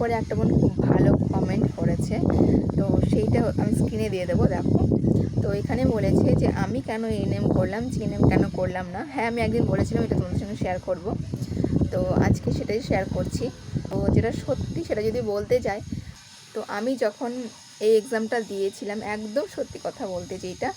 পরে একটা বোন খুব ভালো কমেন্ট করেছে। তো সেইটা আমি স্ক্রিনে দিয়ে দেবো, দেখো। তো এখানে বলেছে যে, আমি কেন এনএম করলাম জিএনএম কেন করলাম না? হ্যাঁ আমি একদিন বলেছিলাম এটা তোমাদের সঙ্গে শেয়ার করব। তো আজকে সেটাই শেয়ার করছি। তো যেটা সত্যি সেটা যদি বলতে যাই, তো আমি যখন এই এক্সামটা দিয়েছিলাম, একদম সত্যি কথা বলতে যেটা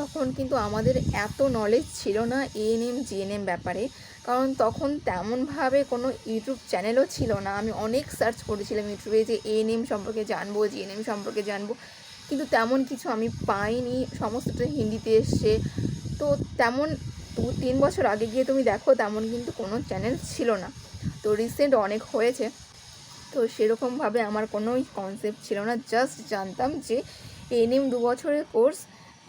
তখন কিন্তু আমাদের এত নলেজ ছিল না এএনএম জিএনএম ব্যাপারে। কারণ তখন তেমনভাবে কোনো ইউটিউব চ্যানেলও ছিল না। আমি অনেক সার্চ করেছিলাম ইউটিউবে যে এএনএম সম্পর্কে জানব জিএনএম সম্পর্কে জানব। কিন্তু তেমন কিছু আমি পাইনি, সমস্তটা হিন্দিতে এসছে। তো তেমন দু তিন বছর আগে গিয়ে তুমি দেখো, তেমন কিন্তু কোনো চ্যানেল ছিল না। তো রিসেন্ট অনেক হয়েছে। তো সেরকমভাবে আমার কোনো কনসেপ্ট ছিল না। জাস্ট জানতাম যে এএনএম দু বছরের কোর্স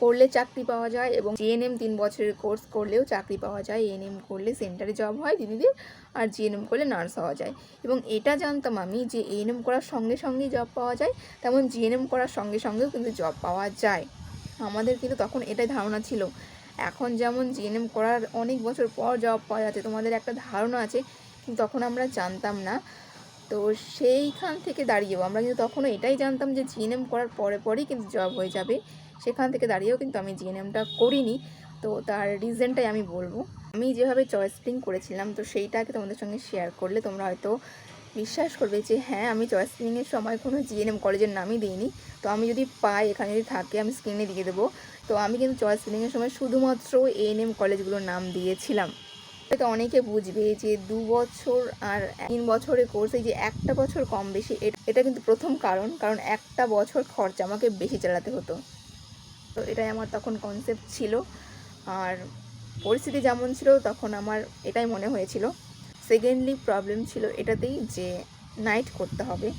করলে চাকরি পাওয়া যায় এবং জিএনএম তিন বছরের কোর্স করলেও চাকরি পাওয়া যায়। এএনএম করলে সেন্টারে জব হয় দিদিদের আর জিএনএম করলে নার্স হওয়া যায়। এবং এটা জানতাম আমি যে এএনএম করার সঙ্গে সঙ্গেই জব পাওয়া যায়, তেমন জিএনএম করার সঙ্গে সঙ্গেও কিন্তু জব পাওয়া যায়। আমাদের কিন্তু তখন এটাই ধারণা ছিল। এখন যেমন জিএনএম করার অনেক বছর পর জব পাওয়া যাচ্ছে, তোমাদের একটা ধারণা আছে, কিন্তু তখন আমরা জানতাম না। তো সেইখান থেকে দাঁড়িয়েও, আমরা কিন্তু তখনও এটাই জানতাম যে জিএনএম করার পরে পরেই কিন্তু জব হয়ে যাবে। সেখান থেকে দাঁড়িয়েও কিন্তু আমি জিএনএমটা করিনি। তো তার রিজনটাই আমি বলব। আমি যেভাবে চয়েস ফিলিং করেছিলাম, তো সেইটাকে তোমাদের সঙ্গে শেয়ার করলে তোমরা হয়তো বিশ্বাস করবে যে হ্যাঁ আমি চয়েস ফিলিংয়ের সময় কোনো জিএনএম কলেজের নামই দিইনি। তো আমি যদি পাই, এখানে যদি থাকে, আমি স্ক্রিনে দিয়ে দেবো। তো আমি কিন্তু চয়েস ফিলিংয়ের সময় শুধুমাত্র এএনএম কলেজগুলোর নাম দিয়েছিলাম। এটা অনেকে বুঝবে যে দু বছর আর তিন বছরের কোর্স যে একটা বছর কম বেশি, এটা কিন্তু প্রথম কারণ কারণ একটা বছর খরচা আমাকে বেশি চালাতে হতো। তো এটাই আমার তখন কনসেপ্ট ছিল। আর পরিস্থিতি যেমন ছিল, তখন আমার এটাই মনে হয়েছিল। সেকেন্ডলি প্রবলেম ছিল এটাতেই যে নাইট করতে হবে।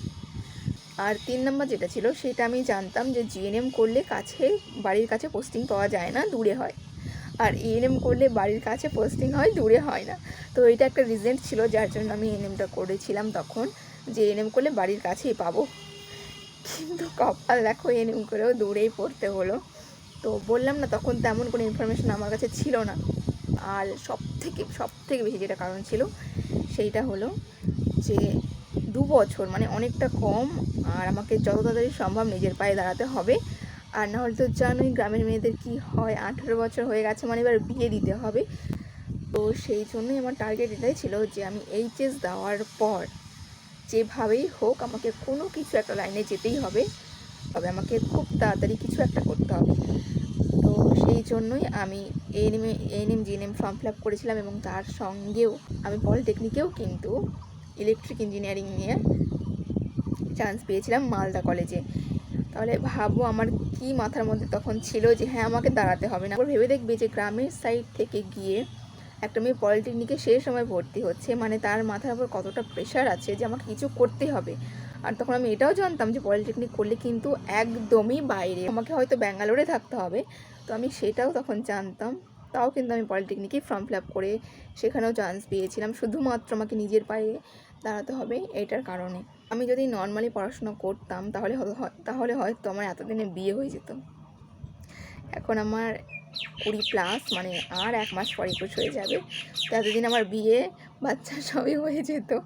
আর তিন নম্বর যেটা ছিল, সেটা আমি জানতাম যে জিএনএম করলে কাছে, বাড়ির কাছে পোস্টিং পাওয়া যায় না, দূরে হয়। আর এএনএম করলে বাড়ির কাছে পোস্টিং হয়, দূরে হয় না। তো এটা একটা রিজেন্ট ছিল, যার জন্য আমি এএনএমটা করেছিলাম তখন, যে এএনএম করলে বাড়ির কাছেই পাবো। কিন্তু কপাল দেখো এএনএম করেও দূরেই পড়তে হলো। তো বললাম না, তখন তেমন কোনো ইনফরমেশন আমার কাছে ছিল না। আর সব থেকে সব থেকে বেশি যেটা কারণ ছিল, সেইটা হলো যে দু বছর মানে অনেকটা কম, আর আমাকে যত তাড়াতাড়ি সম্ভব নিজের পায়ে দাঁড়াতে হবে। আর না হলে তো জানোই গ্রামের মেয়েদের কি হয়। আঠেরো বছর হয়ে গেছে মানে এবার বিয়ে দিতে হবে। তো সেই জন্যই আমার টার্গেট এটাই ছিল যে আমি এইচএস দেওয়ার পর যেভাবেই হোক আমাকে কোনো কিছু একটা লাইনে যেতেই হবে। তবে আমাকে খুব তাড়াতাড়ি কিছু একটা করতে হবে। তো সেই জন্যই আমি ANM ANM GNM form fill up করেছিলাম এবং তার সঙ্গেও আমি পলিটেকনিকেও কিন্তু ইলেকট্রিক ইঞ্জিনিয়ারিং নিয়ে চান্স পেয়েছিলাম মালদা কলেজে তাহলে ভাবো আমার কি মাথার মধ্যে তখন ছিল যে হ্যাঁ আমাকে দাঁড়াতে হবে না। ভেবে দেখবে যে গ্রামের সাইড থেকে গিয়ে একটা মেয়ে পলিটেকনিকে সেই সময় ভর্তি হচ্ছে। মানে তার মাথার উপর কতটা প্রেশার আছে যে আমাকে কিছু করতে হবে। আর তখন আমি এটাও জানতাম যে পলিটেকনিক করলে কিন্তু একদমই বাইরে। আমাকে হয়তো ব্যাঙ্গালোরে থাকতে হবে। তো আমি সেটাও তখন জানতাম। তাও কিন্তু আমি পলিটেকনিকেই ফর্ম ফিল আপ করে সেখানেও চান্স পেয়েছিলাম। শুধুমাত্র আমাকে নিজের পায়ে দাঁড়াতে হবে এইটার কারণে। আমি যদি নর্মালি পড়াশোনা করতাম, তাহলে তাহলে হয়তো আমার এতদিনে বিয়ে হয়ে যেত। এখন আমার কুড়ি প্লাস মানে আর এক মাস পর একুশ হয়ে যাবে। তো এতদিন আমার বিয়ে বাচ্চা সবই হয়ে যেত।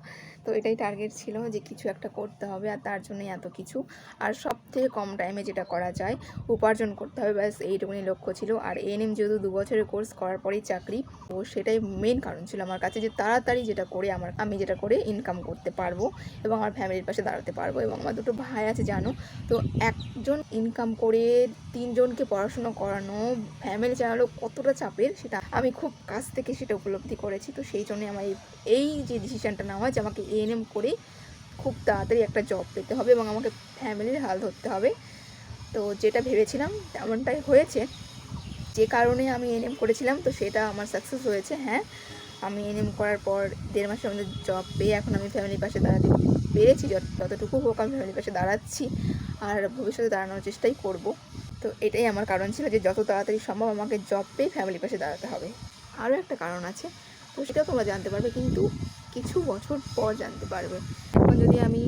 তো এটাই টার্গেট ছিল যে কিছু একটা করতে হবে আর তার জন্যই এত কিছু। আর সব থেকে কম টাইমে যেটা করা যায়, উপার্জন করতে হবে, ব্যাস এইটুকুনি লক্ষ্য ছিল। আর এএনএম যেহেতু দু বছরের কোর্স করার পরেই চাকরি, তো সেটাই মেন কারণ ছিল আমার কাছে যে তাড়াতাড়ি যেটা করে আমার, আমি যেটা করে ইনকাম করতে পারব এবং আমার ফ্যামিলির পাশে দাঁড়াতে পারব এবং আমার দুটো ভাই আছে জানো? তো একজন ইনকাম করে তিনজনকে পড়াশুনো করানো ফ্যামিলি চালানো কতটা চাপের সেটা আমি খুব কাছ থেকে সেটা উপলব্ধি করেছি। তো সেই জন্য আমার এই- এই যে ডিসিশানটা নেওয়া যে আমাকে এএনএম করেই খুব তাড়াতাড়ি একটা জব পেতে হবে এবং আমাকে ফ্যামিলির হাল ধরতে হবে। তো যেটা ভেবেছিলাম তেমনটাই হয়েছে। যে কারণে আমি এনএম করেছিলাম, তো সেটা আমার সাকসেস হয়েছে হ্যাঁ। আমি এনএম করার পর দেড় মাসের মধ্যে জব পেয়ে এখন আমি ফ্যামিলির পাশে দাঁড়াতে পেরেছি, যত- যতটুকু হোক আমি ফ্যামিলির পাশে দাঁড়াচ্ছি আর ভবিষ্যতে দাঁড়ানোর চেষ্টাই করব। তো এটাই আমার কারণ ছিল যে যত তাড়াতাড়ি সম্ভব আমাকে জব পেয়ে ফ্যামিলির পাশে দাঁড়াতে হবে। আরও একটা কারণ আছে তো সেটাও তোমরা জানতে পারবে, কিন্তু কিছু বছর পর জানতে পারবে। এখন যদি আমি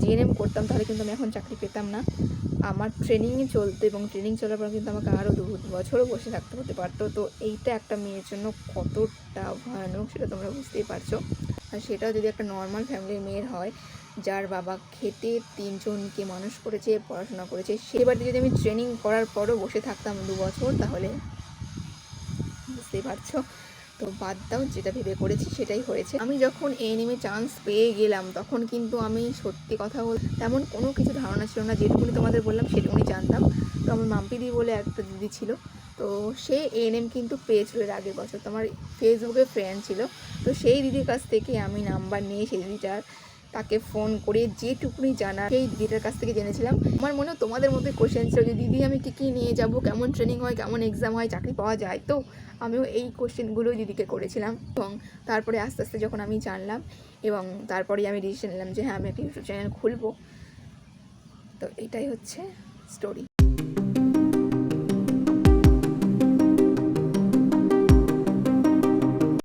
জিএনএম করতাম, তাহলে কিন্তু আমি এখন চাকরি পেতাম না। আমার ট্রেনিংয়ে চলতো এবং ট্রেনিং চলার পর কিন্তু আমাকে আরও দু বছরও বসে থাকতে হতে পারতো। তো এইটা একটা মেয়ের জন্য কতটা ভয়ানক সেটা তোমরা বুঝতেই পারছ। আর সেটাও যদি একটা নর্মাল ফ্যামিলির মেয়ের হয়, যার বাবা খেটে তিনজনকে মানুষ করেছে, পড়াশোনা করেছে বাড়িতে যদি আমি ট্রেনিং করার পরও বসে থাকতাম দু বছর, তাহলে বুঝতেই পারছ। তো বাদ দাও, যেটা ভেবে করেছি সেটাই হয়েছে। আমি যখন এএনএমে চান্স পেয়ে গেলাম, তখন কিন্তু আমি সত্যি কথা বল তেমন কোনো কিছু ধারণা ছিল না। যেটুকুনি তোমাদের বললাম, সেটুকুনি জানতাম। তো আমার মাম্পিদি বলে একটা দিদি ছিল। তো সে এএনএম কিন্তু পেয়েছিল এর আগের বছর। তো আমার ফেসবুকে ফ্রেন্ড ছিল। তো সেই দিদির কাছ থেকে আমি নাম্বার নিয়ে সেই দিদিটার তাকে ফোন করে যেটুকুনি জানা সেই দিদিটার কাছ থেকে জেনেছিলাম। আমার মনে তোমাদের মধ্যে কোয়েশ্চেন ছিল যে, দিদি, আমি কী কী নিয়ে যাব? কেমন ট্রেনিং হয়? কেমন এক্সাম হয়? চাকরি পাওয়া যায়? তো আমিও এই কোশ্চেনগুলোই দিদিকে করেছিলাম এবং তারপরে আস্তে আস্তে যখন আমি জানলাম এবং তারপরেই আমি ডিসিশন নিলাম যে হ্যাঁ আমি একটা ইউটিউব চ্যানেল খুলবো। তো এটাই হচ্ছে স্টোরি